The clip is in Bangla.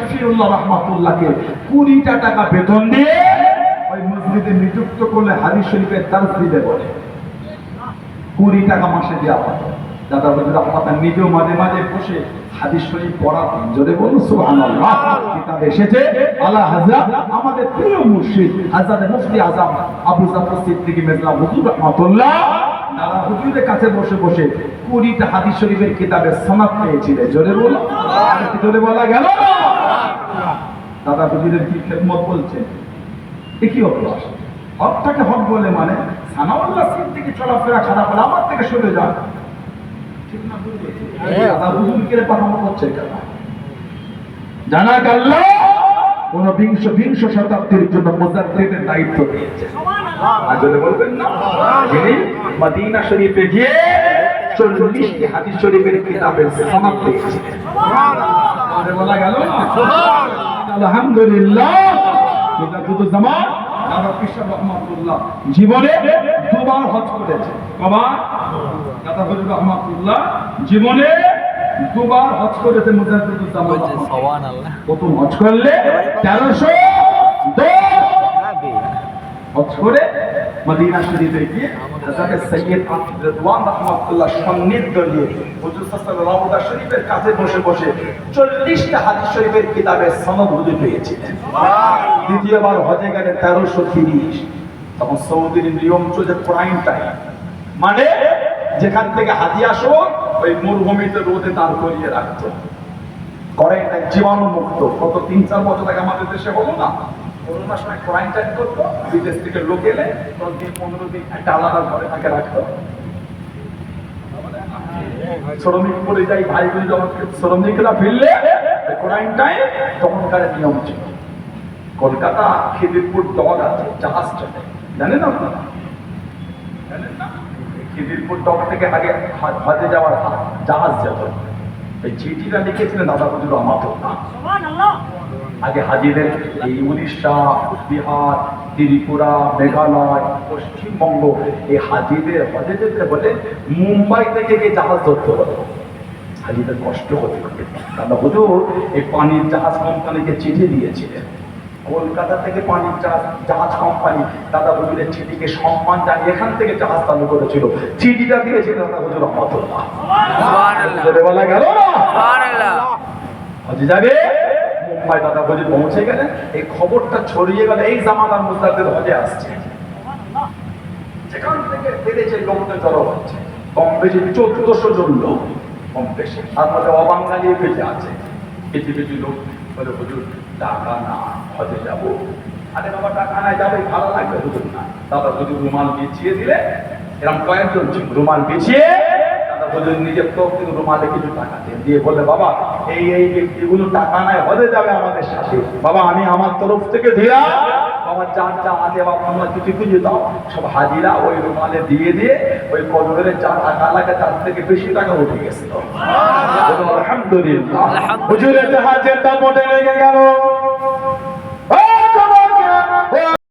শফিউল্লাহ রহমাতুল্লাহকে কুড়িটা টাকা বেতন দিয়ে ওই মসজিদে নিযুক্ত করলে হাদিস শরীফের বলে। কুড়ি টাকা মাসে দেওয়া দাদা রহমাতার নিজেও মাঝে মাঝে বসে হাদিস শরীফ পড়া জোরে বলুন, সুবহানাল্লাহ। কিতাবে এসেছে আলা হাজরা আমাদের প্রিয় মুর্শিদ, হাজরাতে মুফতি আজম আবু জাফর মেজলা হুজুর রহমাতুল্লাহ হুজুরের কাছে বসে বসে কুড়িটা হাদিস শরীফের কিতাবের সনাদ পেয়েছিলেন জোরে বলুন, আর কি জোরে বলা গেল না? দাদা হুজুরের কি খেদমত বলছেন? এ কি অভ্যাস? হকটাকে হক বলে মানে সানাউল্লাহ সিদ্দিকী চলাফেরা খারাপ হলে আমার থেকে সরে যান। ঠিক না দাদা হুজুরকে পাঠানো হচ্ছে কেন? জানা গেল কোন বিংশ বিংশ শতাব্দীর জন্য মোজাদ্দেদের দায়িত্ব দিয়েছে আজলে বলবেন না? যিনি মদিনা শরীফে গিয়ে চল্লিশটি হাদিস শরীফের কিতাবের সমাপ পেয়েছিলেন। বলা গেল না? আলহামদুলিল্লাহ। জামান রহমাতুল্লাহ। জীবনে দুবার হজ করেছে। কবার? দাদা হজুর রহমাতুল্লাহ জীবনে দুবার হজ করেছে মুজাহিদুল জামান সবান আল্লাহ প্রথম হজ করলে তেরোশো হজ করে মদিনা শরীফে গিয়ে হযরত সৈয়দ রিদওয়ান রাহমাতুল্লাহ সান্নিধ্য নিয়ে হুজুর সাল্লাল্লাহু আলাইহি শরীফের কাছে বসে বসে 40টা হাদিস শরীফের কিতাবের সনদ হুজুর পেয়েছিলেন দ্বিতীয়বার হজে গেলে 1330 তখন সৌদির নিয়ম চলছে প্রাইম টাইম মানে যেখান থেকে হাজি আসো ওই মরুভূমিতে রোদে দাঁড় করিয়ে রাখতো। করেন এক জীবাণু মুক্ত গত তিন চার বছর আগে আমাদের দেশে হলো না। করোনার সময় কোয়ারেন্টাইন করতো বিদেশ থেকে লোক এলে দশ দিন, পনেরো দিন একটা আলাদা ঘরে তাকে রাখতো শ্রমিক যাই যখন শ্রমিকরা ফিরলে কোয়ারেন্টাইন তখনকার নিয়ম ছিল। কলকাতা, খিদিরপুর ডগ আছে জাহাজ চলে জানেন আপনারা? জানেন না? খিদিরপুর ডগ থেকে আগে হ- হজে যাওয়ার জাহাজ যেত এই চিঠিটা লিখেছিলেন দাদা হুজুর রহমাতুল্লাহ আগে হাজিদের এই উড়িষ্যা বিহার ত্রিপুরা মেঘালয় পশ্চিমবঙ্গ এই হাজিদের হজে যেতে বলে মুম্বাই থেকে গিয়ে জাহাজ ধরতে হতো হাজিদের কষ্ট হতে হবে দাদা হুজুর এই পানির জাহাজ কোম্পানিকে চিঠি দিয়েছিলেন। কলকাতা থেকে পানির জাহাজ জাহাজ কোম্পানি দাদা হুজুরের চিঠিকে সম্মান জানিয়ে এখান থেকে জাহাজ চালু করেছিল। চিঠিটা দিয়েছিল দাদা হুজুর রহমতুল্লাহ। বলা গেল না? হজে যাবে? মুম্বাই দাদা হজে পৌঁছে গেলেন এই খবরটা ছড়িয়ে গেলে এই জামানার মুস্তাদের হজে আসছে। যেখান থেকে বেড়েছে লোকদের জড়ো হচ্ছে, কম বেশি চোদ্দশো জন লোক, কম বেশি। তার মধ্যে অবাঙালি বেঁচে আছে। কিছু কিছু লোক বলে, হুজুর, টাকা না, হজে যাব। আরে বাবা, টাকা নাই, যাবে, ভালো লাগবে, হুজুর না। দাদা হুজুর রুমাল বিছিয়ে দিলে এরকম কয়েকজন রুমাল বিছিয়ে, দাদা হুজুর নিজের তো কিন্তু রুমালে কিছু টাকা দিয়ে বললে, বাবা এই এই ব্যক্তিগুলো টাকা নাই হজে যাবে আমাদের সাথে। বাবা আমি আমার তরফ থেকে দিলাম বাবা যার যা আছে বাবা আমার কিছু কিছু দাও। সব হাজিরা ওই রুমালে দিয়ে দিয়ে ওই কলমের যা টাকা লাগে তার থেকে বেশি টাকা উঠে গেছিল আলহামদুলিল্লাহ। হুজুরের জাহাজের দাম লেগে গেল।